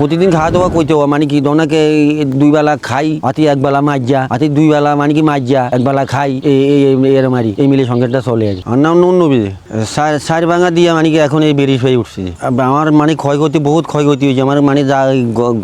প্রতিদিন খাওয়া দাওয়া করতে হবে মানে কি, দোনাকে দুই বেলা খাই, আতি এক বেলা মাজা হাতি দুই বেলা মানে কি মাজা এক বেলা খাই এর মারি, এই মিলে সংসারটা চলে আছে। আমার নাম নুন নবী সার ভাঙা দিয়ে মানে কি, এখন এই বেরিশ হয়ে উঠছে। আমার মানে ক্ষয়ক্ষতি, বহুত ক্ষয়ক্ষতি হয়েছে। আমার মানে যা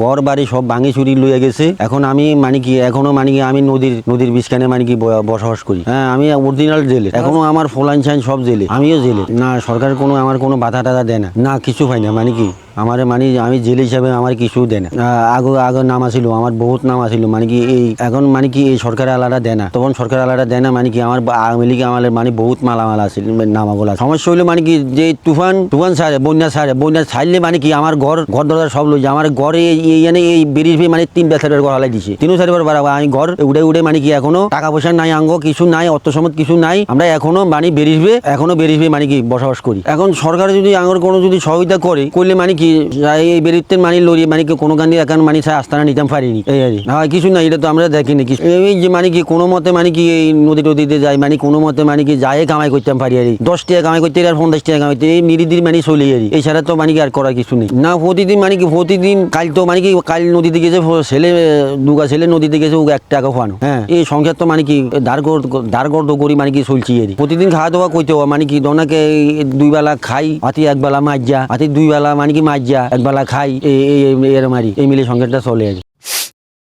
ঘর বাড়ি সব ভাঙি চুরি লইয়া গেছে। এখন আমি মানে কি, এখনও মানে কি, আমি নদীর নদীর বিষখানে মানে কি বসবাস করি। হ্যাঁ আমি অরিজিনাল জেলে, এখনও আমার ফোলাইন সাইন সব জেলে, আমিও জেলে। না, সরকার কোনো, আমার কোনো বাধা টাধা দেয় না। না, কিছু হয় না মানে কি আমার মানে আমি জেলে হিসাবে আমার কিছু দেয় না। আগে আগে নাম আছিল আমার বহুত নাম আছিল মানে কি এই, এখন মানে কি এই সরকার আলাদা দেয় না। তখন সরকার আলাদা দেয় না মানে কি আমার আওয়ামী লীগে আমার মানে বহুত মালামাল আছিল নামাগুলা সমস্যা হইল মানে কি যে তুফান তুফান সারে, বন্যা সারে, বন্যা ছাড়লে মানে কি আমার ঘর ঘর দরজা সব লই আমার ঘরে এই এনে এই বেরিয়ে মানে তিন বেসারের ঘর হালাই দিছে। তিনও চারিবার বাড়াবো, আমি ঘর উড়ে উড়ে মানে কি এখনও টাকা পয়সা নাই, আঙ্গ কিছু নাই, অর্থ কিছু নাই, আমরা এখনও মানে বেরিয়ে এখনও বেরিয়ে মানে কি বসবাস করি। এখন সরকার যদি আঙ্গর কোনো যদি সহযোগিতা করে, করলে মানে কি এই মানে লড়ি মানে কি কোনো গান্ধী এখন মানে সাই আস্তানা নিতাম পারিনি এই আর। কিছু না, এটা তো আমরা দেখিনি কিছু এই যে মানে কি কোনো মতে মানে কি এই নদী টদিতে যাই মানে কোনো মতে মানে কি যাই, কামাই করতাম পারি আর। দশ টাকা কামাই করতে আর পঞ্চাশ টাকা কামাই করতে এই নিরিদির মানে চলে আর কি। তো মানে কি আর কিছু নেই না, প্রতিদিন মানে কি, প্রতিদিন কাল তো মানে কি, কাল নদীতে গেছে ছেলে দুগা ছেলে নদীতে গেছে এক টাকা খোয়ানো হ্যাঁ এই সংসার তো মানে কি দাঁড় দাঁড় করি মানে কি চলছি কি। প্রতিদিন খাওয়া দাওয়া করতে মানে কি, দোনাকে দুই বেলা খাই হাতি এক বেলা মাজা আতি দুই বেলা মানে কি মাজা একবেলা খাই এই এই এই- এর মারি এই মিলে সংসারটা চলে।